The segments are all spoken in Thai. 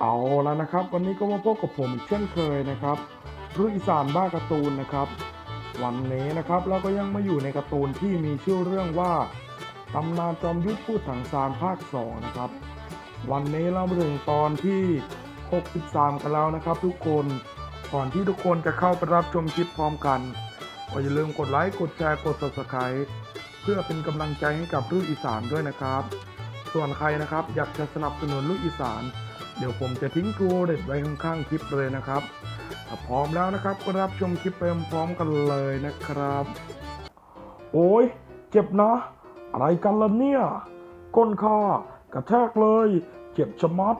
เอาแล้วนะครับ วันนี้ก็มาพบกับผมอีกเช่นเคยนะครับรุ่นอีสานบ้าการ์ตูนนะครับ วันนี้นะครับเราก็ยังมาอยู่ในการ์ตูนที่มีชื่อเรื่องว่าตำนานจอมยุทธพูดถังซานภาค2นะครับ วันนี้เรามาถึงตอนที่ 63 กันแล้วนะครับ ทุกคนก่อนที่ทุกคนจะเข้าไปรับชมคลิปพร้อมกันก็อย่าลืมกดไลค์กดแชร์กด subscribe เพื่อเป็นกำลังใจให้กับรุ่นอีสานด้วยนะครับ ส่วนใครนะครับอยากจะสนับสนุนลูกอีสาน เดี๋ยวผมจะทิ้งครูเด็ดไว้ข้างๆคลิปเลยนะครับถ้าพร้อมแล้วนะครับก็รับชมคลิปไปพร้อมกันเลยนะครับ โอ้ยเจ็บนะ อะไรกันล่ะเนี่ย ก้นข้ากระแทกเลย เจ็บชะมัด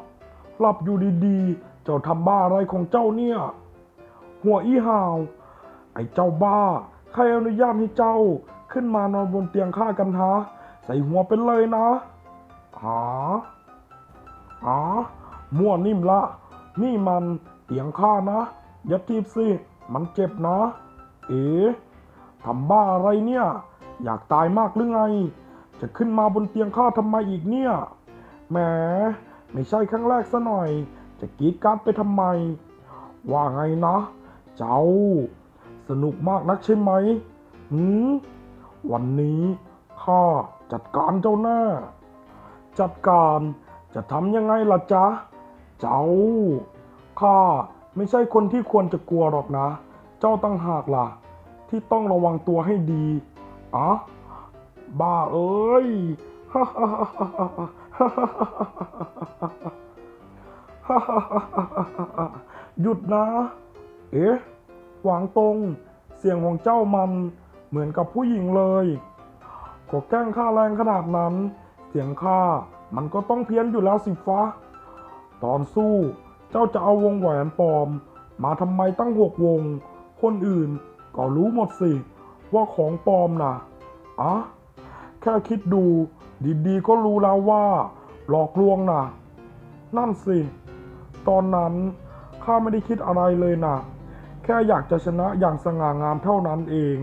หลับอยู่ดีๆ เจ้าทำบ้าอะไรของเจ้าเนี่ย หัวอีหาว ไอ้เจ้าบ้า ใครอนุญาตให้เจ้าขึ้นมานอนบนเตียงข้ากันฮะใส่หัวเป็นเลยนะหาอ๋อ มั่วนิ่มละ นี่มันเตียงข้านะ อย่าทีบสิ มันเจ็บนะ เอ๋ทำบ้าอะไรเนี่ย อยากตายมากหรือไง จะขึ้นมาบนเตียงข้าทำไมอีกเนี่ย แหม ไม่ใช่ครั้งแรกซะหน่อย จะกรีดกรารไปทำไม ว่าไงนะ เจ้า สนุกมากนักใช่ไหมหืมวันนี้ข้าจัดการเจ้าแน่จัดการจะทำยังไงล่ะจ๊ะ เจ้า ข้าไม่ใช่คนที่ควรจะกลัวหรอกนะ เจ้าตั้งหากล่ะ ที่ต้องระวังตัวให้ดีอ๋ะบ้าเอ้ยหยุดนะ เอ๊ะ หวางตรง เสียงของเจ้ามันเหมือนกับผู้หญิงเลยก็แกล้งข้าแรงขนาดนั้น เสียงข้ามันก็ต้องเพี้ยนอยู่แล้วสิฟ้า ตอนสู้เจ้าจะเอาวงแหวนปลอม มาทำไมตั้งหกวง คนอื่นก็รู้หมดสิ ว่าของปลอมน่ะอะแค่คิดดูดีๆก็รู้แล้วว่า หลอกลวงน่ะ นั่นสิ ตอนนั้นข้าไม่ได้คิดอะไรเลยนะแค่อยากจะชนะอย่างสง่างามเท่านั้นเอง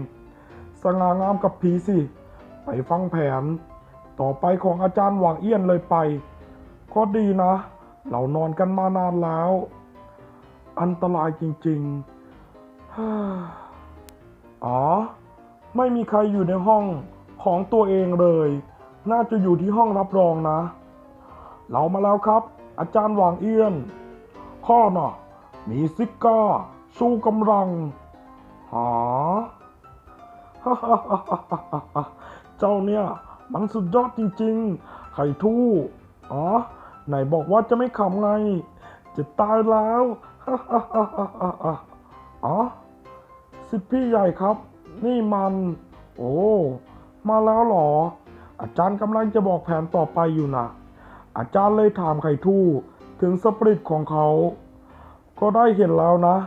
สง่างามกับผีสิ ไปฟังแผน ต่อไปของอาจารย์หวังเอี้ยนเลยไป ก็ดีนะ เรานอนกันมานานแล้ว อันตรายจริงๆ อ๋อ ไม่มีใครอยู่ในห้องของตัวเองเลย น่าจะอยู่ที่ห้องรับรองนะ เรามาแล้วครับ อาจารย์หวางเอี้ยน ข้อน่ะ มีซิก้า สู้กำลังหาเจ้าเนี่ย มันสุดยอดจริงๆ ไข่ทู่ อ๋อ ไหนบอกว่าจะไม่ขำไง จะตายแล้วอ๋อสิพี่ใหญ่ครับ นี่มัน โอ้ มาแล้วหรอ อาจารย์กำลังจะบอกแผนต่อไปอยู่นะอาจารย์เลยถามไข่ทู่ถึงสปริตของเขา ก็ได้เห็นแล้วนะ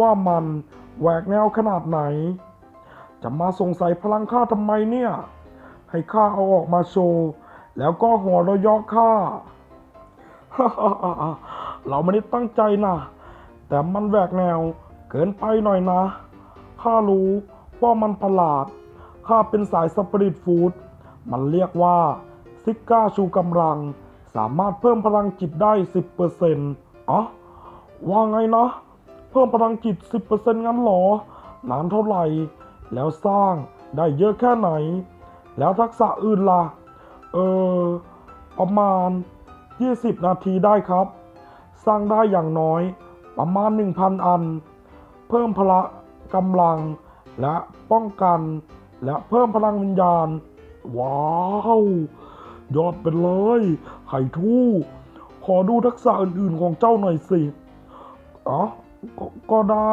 ว่ามันแหวกแนวขนาดไหน จะมาสงสัยพลังข้าทำไมเนี่ย ให้ข้าเอาออกมาโชว์ แล้วก็หัวเราะยาะข้า เราไม่ได้ตั้งใจนะแต่มันแหวกแนวเกินไปหน่อยนะข้ารู้ว่ามันประหลาดข้าเป็นสายสปริตฟู้ดมันเรียกว่า ซิก้าชูกำลัง สามารถเพิ่มพลังจิตได้ 10%อ๋อว่าไงนะ เพิ่มพลังจิต 10%งั้นหรอนานเท่าไหร่ แล้วสร้างได้เยอะแค่ไหน แล้วทักษะอื่นล่ะ เออ ประมาณ 20 นาทีได้ครับ สร้างได้อย่างน้อยประมาณ 1,000 อัน เพิ่มพละกำลังและป้องกัน และเพิ่มพลังวิญญาณ ว้าว ยอดไปเลยไข่ทู่ ขอดูทักษะอื่นๆของเจ้าหน่อยสิอ๋อก็ก็ได้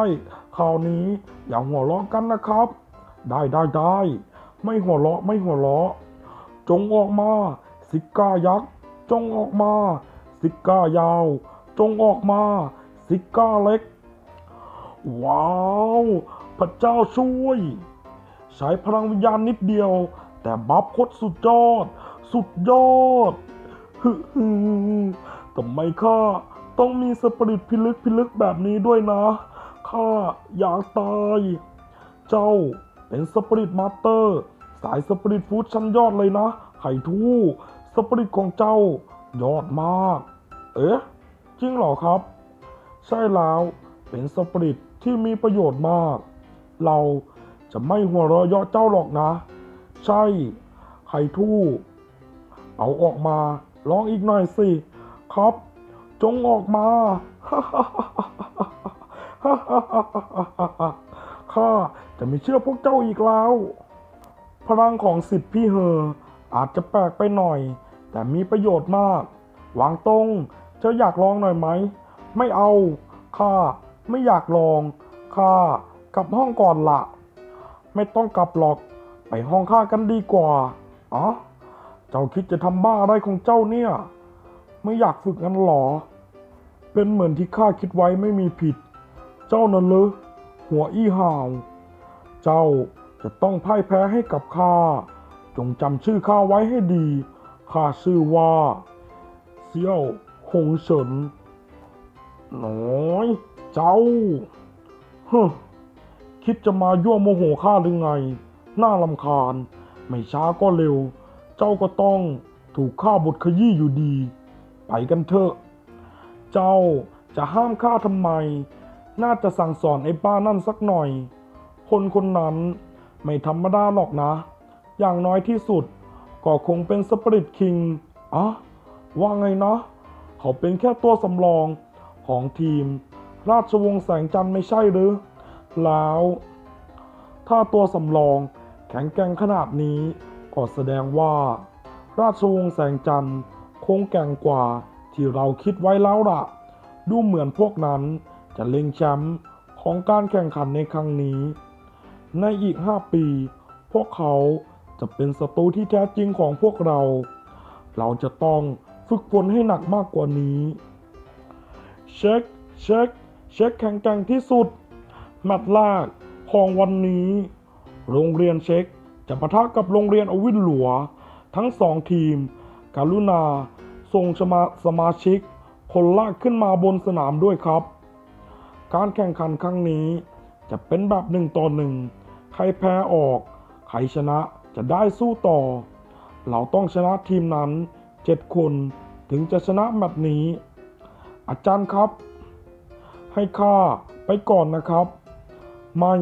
คราวนี้อย่าหัวเราะกันนะครับ ได้ได้ได้ ไม่หัวเราะไม่หัวเราะ จงออกมา สิก้ายักษ์ จงออกมาสิก้ายาว จงออกมาสิก้าเล็ก ว้าว พระเจ้าช่วย ใช้พลังวิญญาณนิดเดียว แต่บัฟโคตรสุดยอด สุดยอดฮึฮึทำไมข้าต้องมีสปริตพิลึกพิลึกแบบนี้ด้วยนะ ข้าอยากตาย เจ้าเป็นสปริตมาสเตอร์ สายสปริตฟู้ดชั้นยอดเลยนะ ไข่ทู่ สปริตของเจ้ายอดมาก เอ๊ะ จริงเหรอครับ ใช่แล้วเป็นสปริตที่มีประโยชน์มาก เราจะไม่หัวเราะเยาะเจ้าหรอกนะ ใช่ไข่ทู่ เอาออกมาลองอีกหน่อยสิ ครับ จงออกมาข้าจะไม่เชื่อพวกเจ้าอีกแล้ว พลังของสิทธิ์พี่เฮอ อาจจะแปลกไปหน่อย แต่มีประโยชน์มากวางตรงเจ้าอยากลองหน่อยไหม ไม่เอา ข้าไม่อยากลอง ข้ากลับห้องก่อนละ ไม่ต้องกลับหรอก ไปห้องข้ากันดีกว่า อ๋อ เจ้าคิดจะทำบ้าอะไรของเจ้าเนี่ย ไม่อยากฝึกงั้นหรอ เป็นเหมือนที่ข้าคิดไว้ไม่มีผิด เจ้านั่นเลยหัวอี้ห่าว เจ้าจะต้องพ่ายแพ้ให้กับข้า จงจำชื่อข้าไว้ให้ดี ข้าชื่อว่าเซี่ยวหงเฉินน้อย เจ้าฮึคิดจะมายั่วโมโหข้าหรือไง น่าลำคาญ ไม่ช้าก็เร็ว เจ้าก็ต้องถูกข้าบทขยี้อยู่ดี ไปกันเถอะ เจ้าจะห้ามข้าทำไม น่าจะสั่งสอนไอ้ป้านั่นสักหน่อย คนคนนั้นไม่ธรรมดาหรอกนะ อย่างน้อยที่สุด ก็คงเป็นสปริตคิงอะว่าไงนะเขาเป็นแค่ตัวสำรองของทีม ราชวงศ์แสงจันทร์ไม่ใช่หรือ แล้ว ถ้าตัวสำรองแข็งแกร่งขนาดนี้ ก็แสดงว่า ราชวงศ์แสงจันทร์คงแกร่งกว่าที่เราคิดไว้แล้วล่ะ ดูเหมือนพวกนั้นจะเล็งแชมป์ของการแข่งขันในครั้งนี้ ในอีก 5 ปี พวกเขา จะเป็นศัตรูที่แท้จริงของพวกเรา เราจะต้องฝึกฝนให้หนักมากกว่านี้ เช็ค เช็ค เช็คแข็งแกร่งที่สุด แมตช์แรกของวันนี้ โรงเรียนเช็คจะปะทะกับโรงเรียนอวินหลัว ทั้งสองทีม การุณาส่งสมาสมาชิก คนลากขึ้นมาบนสนามด้วยครับ การแข่งขันครั้งนี้จะเป็นแบบหนึ่งต่อหนึ่ง ใครแพ้ออก ใครชนะ จะได้สู้ต่อ เราต้องชนะทีมนั้นเจ็ดคนถึงจะชนะแมตช์นี้ อาจารย์ครับ ให้ข้าไปก่อนนะครับ ไม่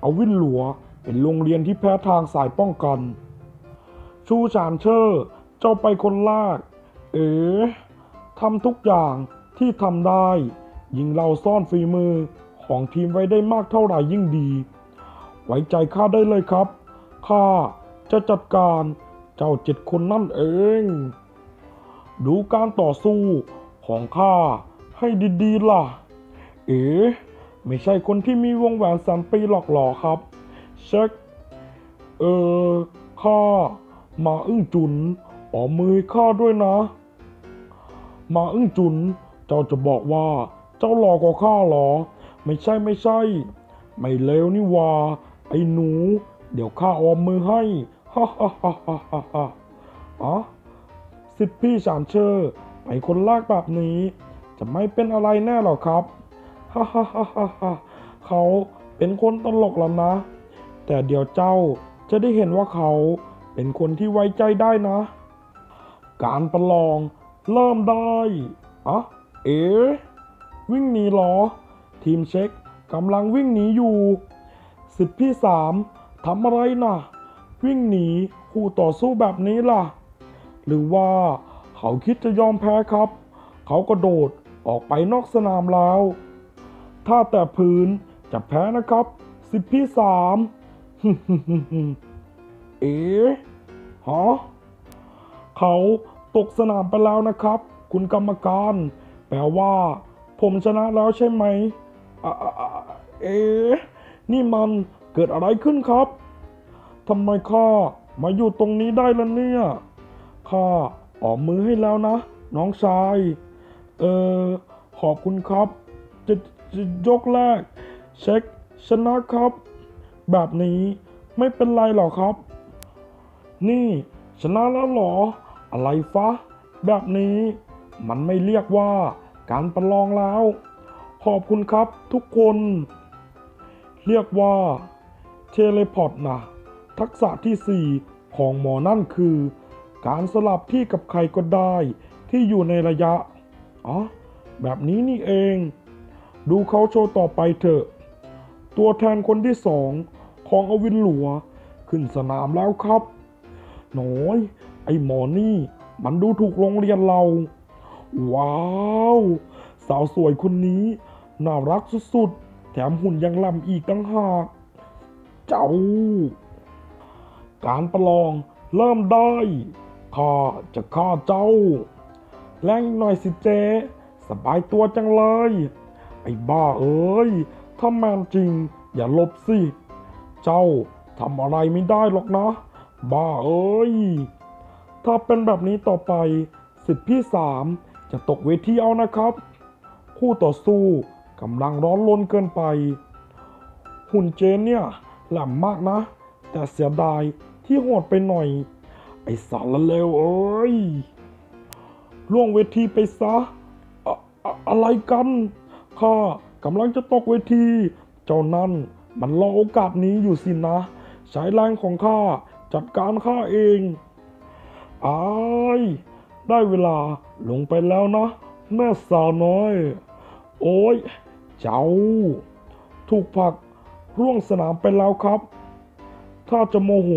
เอาวินหลัวเป็นโรงเรียนที่แพ้ทางสายป้องกัน ชูชานเชอร์เจ้าไปคนแรกเอ๋ทำทุกอย่างที่ทำได้ ยิ่งเราซ่อนฝีมือของทีมไว้ได้มากเท่าไหร่ยิ่งดี ไว้ใจข้าได้เลยครับ ข้า จะจัดการเจ้าเจ็ดคนนั่นเอง ดูการต่อสู้ของข้าให้ดีๆล่ะ เอ๋ไม่ใช่คนที่มีวงแหวนสามปีหรอกหรอครับ เช็ค เออข้ามาอึ้งจุนออมือข้าด้วยนะ มาอึ้งจุน เจ้าจะบอกว่า เจ้าหลอกกว่าข้าเหรอ ไม่ใช่ไม่ใช่ ไม่เลวนี่ว่า ไอ้หนู เดี๋ยวข้าออมมือให้ ฮ่าฮ่าฮ่าฮ่าฮ่าอ๋อสิทธิพี่ฉานเชอร์ไปคนแรกแบบนี้ จะไม่เป็นอะไรแน่หรอกครับฮ่าฮ่าฮ่าฮ่าเขาเป็นคนตลกแล้วนะ แต่เดี๋ยวเจ้าจะได้เห็นว่าเขาเป็นคนที่ไว้ใจได้นะ การประลองเริ่มได้อะเอ๋วิ่งหนีเหรอ ทีมเช็คกำลังวิ่งหนีอยู่ สิทธิพี่สามทำอะไรนะ วิ่งหนีคู่ต่อสู้แบบนี้ล่ะ หรือว่าเขาคิดจะยอมแพ้ครับ เขากระโดดออกไปนอกสนามแล้ว ถ้าแต่พื้นจะแพ้นะครับ สิทธิพี่สามเอ๋ฮะเขาตกสนามไปแล้วนะครับ คุณกรรมการ แปลว่า ผมชนะแล้วใช่ไหม เอ๋นี่มันเกิดอะไรขึ้นครับ ทำไมข้ามาอยู่ตรงนี้ได้ล่ะเนี่ยข้าออกมือให้แล้วนะ น้องชาย เออขอบคุณครับ จะจะยกแรก เช็คชนะครับ แบบนี้ไม่เป็นไรหรอกครับ นี่ ชนะแล้วหรอ อะไรฟะ แบบนี้ มันไม่เรียกว่าการประลองแล้ว ขอบคุณครับทุกคน เรียกว่าเทเลพอร์ตนะ ทักษะที่ 4 ของหมอนั่นคือ การสลับที่กับใครก็ได้ที่อยู่ในระยะ อ๋อ แบบนี้นี่เอง ดูเขาโชว์ต่อไปเถอะ ตัวแทนคนที่สองของอวินหลัว ขึ้นสนามแล้วครับ หน้อย ไอ้หมอนี่ มันดูถูกโรงเรียนเรา ว้าว สาวสวยคนนี้ น่ารักสุดๆ แถมหุ่นยังลำอีกตั้งหาก เจ้า การประลองเริ่มได้ข้าจะฆ่าเจ้า แรงหน่อยสิเจ สบายตัวจังเลย ไอ้บ้าเอ้ย ถ้าแมนจริงอย่าลบสิ เจ้าทำอะไรไม่ได้หรอกนะ บ้าเอ้ย ถ้าเป็นแบบนี้ต่อไป สิทธิพี่สามจะตกเวทีเอานะครับ คู่ต่อสู้กำลังร้อนรนเกินไป หุ่นเจนเนี่ยแหลมมากนะ แต่เสียดาย ที่โหดไปหน่อย ไอ้สารละเลวเอ้ยล่วงเวทีไปซะอะอะอะไรกันข้ากำลังจะตกเวที เจ้านั่นมันรอโอกาสนี้อยู่สินะใช้แรงของข้าจัดการข้าเองอายได้เวลาลงไปแล้วนะ แม่สาวน้อย โอ้ย เจ้า ถูกผักร่วงสนามไปแล้วครับ ถ้าจะโมโห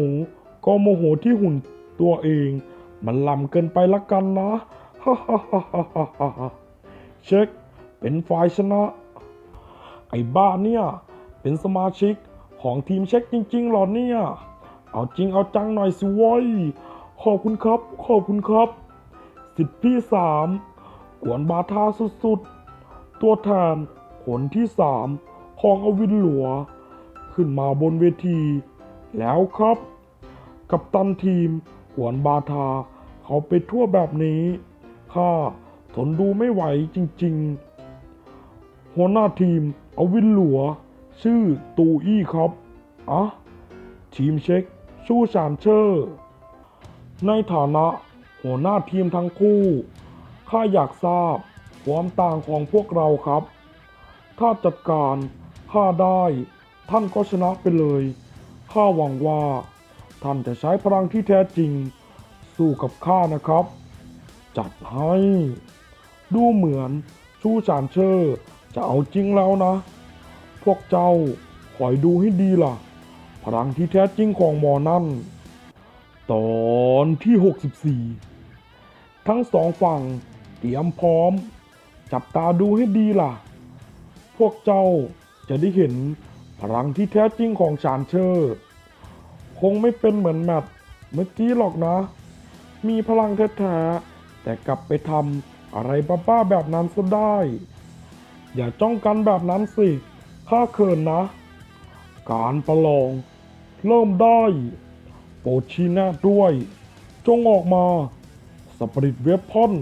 ก็โมโหที่หุ่นตัวเอง มันลำเกินไปละกันนะฮ่าฮ่าฮ่าฮ่าฮ่าเช็คเป็นฝ่ายชนะ ไอ้บ้าเนี่ย เป็นสมาชิกของทีมเช็คจริงๆหรอเนี่ย เอาจริงเอาจังหน่อยสิว้ยขอบคุณครับ ขอบคุณครับ สิทธิพี่สามกวนบาทาสุดๆ ตัวแทนคนที่สามของอวินหลัว ขึ้นมาบนเวที แล้วครับ กับตันทีมกวนบาทา เขาไปทั่วแบบนี้ ข้าทนดูไม่ไหวจริงๆ หัวหน้าทีมอวินหลัว ชื่อตูอี้ครับอะทีมเช็คชู้ชานเชอร์ในฐานะ หัวหน้าทีมทั้งคู่ ข้าอยากทราบความต่างของพวกเราครับ ถ้าจัดการข้าได้ ท่านก็ชนะไปเลย ข้าหวังว่า ท่านจะใช้พลังที่แท้จริง สู้กับข้านะครับ จัดให้ ดูเหมือนชู้ชานเชอร์จะเอาจริงแล้วนะ พวกเจ้าคอยดูให้ดีล่ะ พลังที่แท้จริงของหมอนั่น ตอนที่ 64 ทั้งสองฝั่งเตรียมพร้อม จับตาดูให้ดีล่ะ พวกเจ้าจะได้เห็นพลังที่แท้จริงของชานเชอร์ งไม่เป็นเหมือนแมตเมื่อกี้หรอกนะ มีพลังแท้ๆแต่กลับไปทำอะไรบ้าๆแบบนั้นซะได้ อย่าจ้องกันแบบนั้นสิข้าเขินนะ การประลอง เริ่มได้โปรดชี้แนะด้วย จงออกมา สปริตเวพอน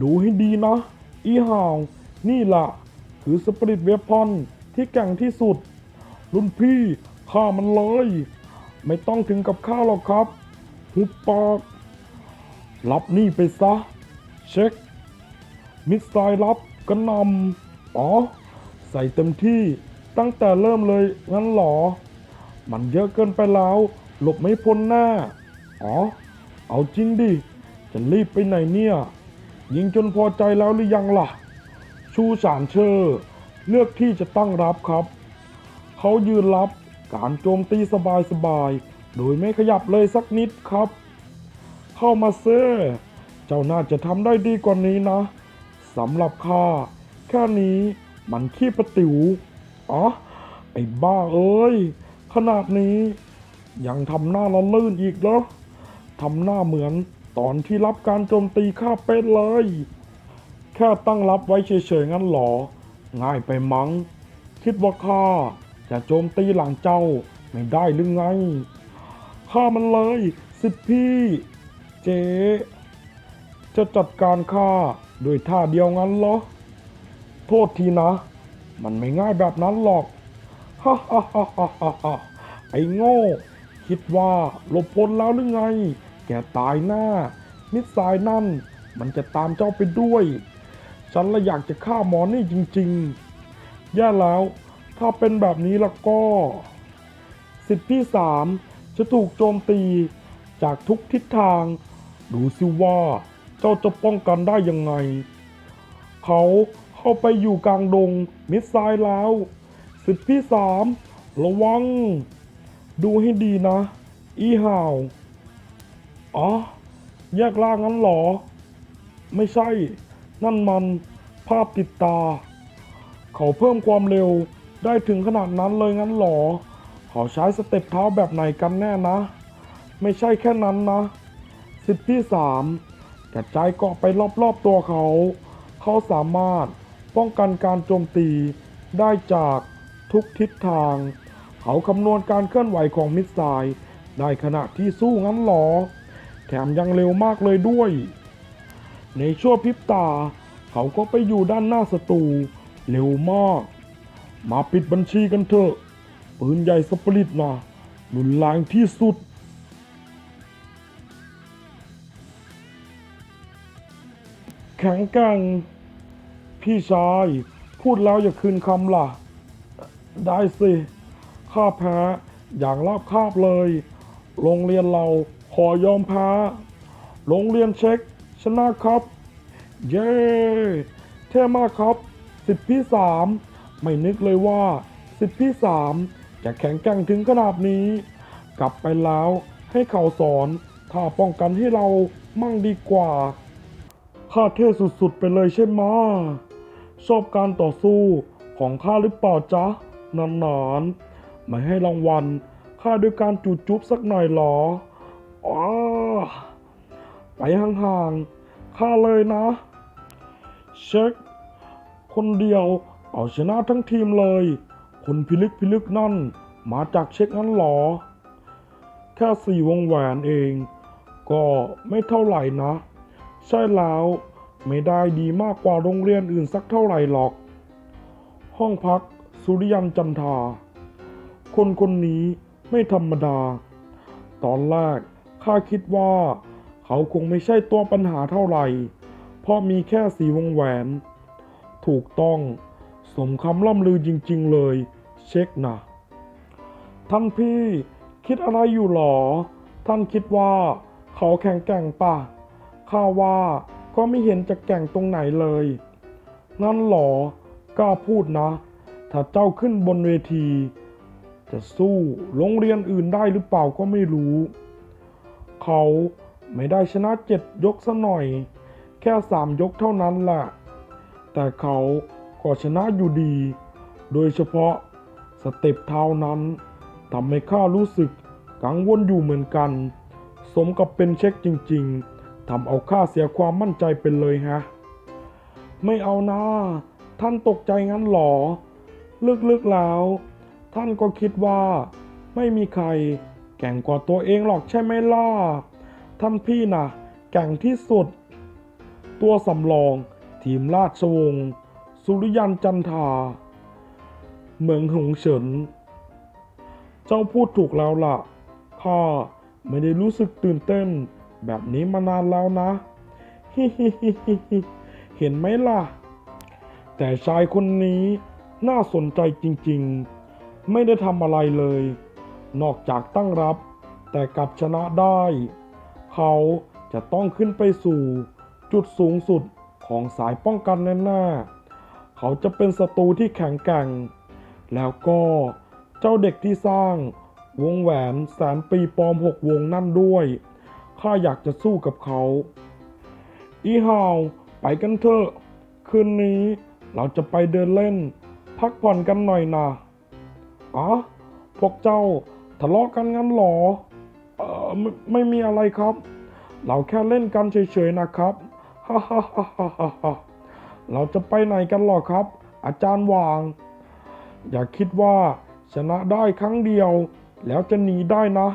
ดูให้ดีนะ อีห่าว นี่ล่ะคือสปริตเวพอนที่แก่งที่สุด รุ่นพี่ฆ่ามันเลย ไม่ต้องถึงกับฆ่าหรอกครับ หุบปากรับนี่ไปซะ เช็ค มิสไซล์รับกระหนำอ๋อ ใส่เต็มที่ตั้งแต่เริ่มเลยงั้นหรอ มันเยอะเกินไปแล้ว หลบไม่พ้นแน่อ๋อ เอาจริงดิ จะรีบไปไหนเนี่ย ยิงจนพอใจแล้วหรือยังล่ะ ชูสารเชอร์เลือกที่จะตั้งรับครับ เขายืนรับ การโจมตีสบายๆ โดยไม่ขยับเลยสักนิดครับ เข้ามาเซ่เจ้าน่าจะทำได้ดีกว่านี้นะสำหรับข้าแค่นี้มันขี้ประติ๋วอ๋อไอ้บ้าเอ้ย ขนาดนี้ ยังทำหน้าละลื่นอีกเหรอทำหน้าเหมือนตอนที่รับการโจมตีข้าเป็ดเลย แค่ตั้งรับไว้เฉยๆงั้นหรอ ง่ายไปมั้ง คิดว่าข้า จะโจมตีหลังเจ้าไม่ได้หรือไงข้ามันเลย สิพี่ เจ๊จะจัดการข้าด้วยท่าเดียวงั้นเหรอ โทษทีนะ มันไม่ง่ายแบบนั้นหรอก ฮ่าฮ่าฮ่าฮ่าฮ่าไอ้โง่ คิดว่าหลบพ้นแล้วหรือไง แกตายหน้า มิสไซล์นั่น มันจะตามเจ้าไปด้วย ฉันละอยากจะฆ่าหมอนี่จริง ๆ แย่แล้ว ถ้าเป็นแบบนี้แล้วก็ สิทธิพี่สามจะถูกโจมตีจากทุกทิศทาง ดูสิว่าเจ้าจะป้องกันได้ยังไง เขาเข้าไปอยู่กลางดงมิดไซล์แล้ว สิทธิพี่สามระวัง ดูให้ดีนะ อีห่าว อ๋อ แยกล่างงั้นหรอ ไม่ใช่ นั่นมันภาพติดตา เขาเพิ่มความเร็ว ได้ถึงขนาดนั้นเลยงั้นหรอ เขาใช้สเต็ปเท้าแบบไหนกันแน่นะ ไม่ใช่แค่นั้นนะ สิทธิที่สามกระจายเกาะไปรอบๆตัวเขา เขาสามารถป้องกันการโจมตีได้จากทุกทิศทาง เขาคำนวณการเคลื่อนไหวของมิสไซล์ได้ขณะที่สู้งั้นหรอ แถมยังเร็วมากเลยด้วย ในชั่วพริบตา เขาก็ไปอยู่ด้านหน้าศัตรูเร็วมาก มาปิดบัญชีกันเถอะปืนใหญ่สปริตนะรุนแรงที่สุด แข็งแกร่ง พี่ชาย พูดแล้วอย่าคืนคำล่ะ ได้สิ ข้าแพ้ อย่างราบคาบเลย โรงเรียนเราขอยอมแพ้ โรงเรียนเช็ค ชนะครับ เย้ เท่มากครับ สิทธิพี่สาม ไม่นึกเลยว่าสิทธิพี่สามจะแข็งแกร่งถึงขนาดนี้ กลับไปแล้วให้เขาสอนท่าป้องกันให้เรามั่งดีกว่าข้าเท่สุดๆไปเลยใช่ไหมชอบการต่อสู้ของข้าหรือเปล่าจ๊ะนานนๆไม่ให้รางวัลข้าด้วยการจูบจุ๊บสักหน่อยเหรออ๋อไปห่างๆข้าเลยนะ เช็ค คนเดียว เอาชนะทั้งทีมเลย คนพิลึกพิลึกนั่นมาจากเช็คนั้นหรอ แค่สี่วงแหวนเอง ก็ไม่เท่าไหร่นะ ใช่แล้วไม่ได้ดีมากกว่าโรงเรียนอื่นสักเท่าไหร่หรอก ห้องพักสุริยันจันทา คนคนนี้ไม่ธรรมดา ตอนแรกข้าคิดว่าเขาคงไม่ใช่ตัวปัญหาเท่าไหร่ เพราะมีแค่สีวงแหวน ถูกต้อง สมคำล่ำลือจริง ๆ เลย เช็คนะท่านพี่คิดอะไรอยู่หรอ ท่านคิดว่า เขาแข็งแกร่งป่ะข้าว่าก็ไม่เห็นจะแก่งตรงไหนเลยงั้นหรอกล้าพูดนะ ถ้าเจ้าขึ้นบนเวที จะสู้โรงเรียนอื่นได้หรือเปล่าก็ไม่รู้ เขาไม่ได้ชนะเจ็ดยกซะหน่อย แค่สามยกเท่านั้นแหละ แต่เขา ก็ชนะอยู่ดี โดยเฉพาะสเต็ปเท้านั้นทำให้ข้ารู้สึกกังวลอยู่เหมือนกัน สมกับเป็นเช็คจริงๆทำเอาข้าเสียความมั่นใจเป็นเลยฮะ ไม่เอานะท่านตกใจงั้นหรอ ลึกๆแล้ว ท่านก็คิดว่า ไม่มีใครแก่งกว่าตัวเองหรอกใช่ไหมล่ะ ท่านพี่นะแก่งที่สุด ตัวสำรอง ทีมราชวงศ์ สุริยันจันทาเหมืองหงเฉิน เจ้าพูดถูกแล้วล่ะ ข้าไม่ได้รู้สึกตื่นเต้น แบบนี้มานานแล้วนะฮิฮิฮิฮิเห็นไหมล่ะ แต่ชายคนนี้น่าสนใจจริงๆ ไม่ได้ทำอะไรเลย นอกจากตั้งรับ แต่กลับชนะได้ เขาจะต้องขึ้นไปสู่จุดสูงสุดของสายป้องกันแน่ๆ เขาจะเป็นศัตรูที่แข็งแกร่ง แล้วก็เจ้าเด็กที่สร้างวงแหวนแสนปีปลอมหกวงนั่นด้วย ข้าอยากจะสู้กับเขา อีฮาวไปกันเถอะ คืนนี้เราจะไปเดินเล่น พักผ่อนกันหน่อยนะอ๋อพวกเจ้าทะเลาะกันงั้นหรอ เออไม่ไม่มีอะไรครับ เราแค่เล่นกันเฉยๆนะครับ ฮ่าฮ่าฮ่าฮ่าฮ่า เราจะไปไหนกันหรอครับ อาจารย์วาง อย่าคิดว่าชนะได้ครั้งเดียว แล้วจะหนีได้นะ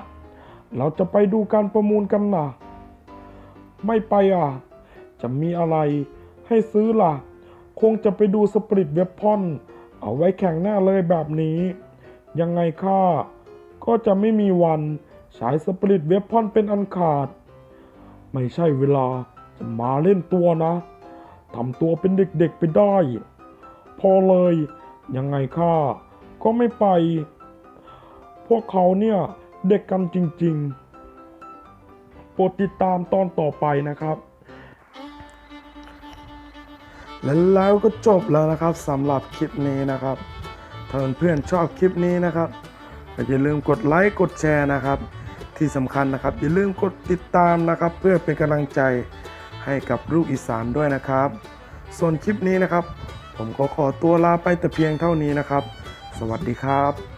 เราจะไปดูการประมูลกันนะไม่ไปอะ จะมีอะไรให้ซื้อล่ะ คงจะไปดูสปริตเว็บพอน เอาไว้แข่งแน่เลยแบบนี้ ยังไงข้าก็จะไม่มีวันฉายสปริตเว็บพอนเป็นอันขาด ไม่ใช่เวลาจะมาเล่นตัวนะ ทำตัวเป็นเด็กๆไปได้ พอเลย ยังไงข้าก็ไม่ไป พวกเขาเนี่ย เด็กกันจริงๆ โปรดติดตามตอนต่อไปนะครับ และแล้วก็จบแล้วนะครับสำหรับคลิปนี้นะครับ ถ้าเพื่อนๆชอบคลิปนี้นะครับอย่าลืมกดไลค์กดแชร์นะครับ ที่สำคัญนะครับ อย่าลืมกดติดตามนะครับ เพื่อเป็นกำลังใจ ให้กับลูกอีสานด้วยนะครับ ส่วนคลิปนี้นะครับ ผมก็ขอตัวลาไปแต่เพียงเท่านี้นะครับ สวัสดีครับ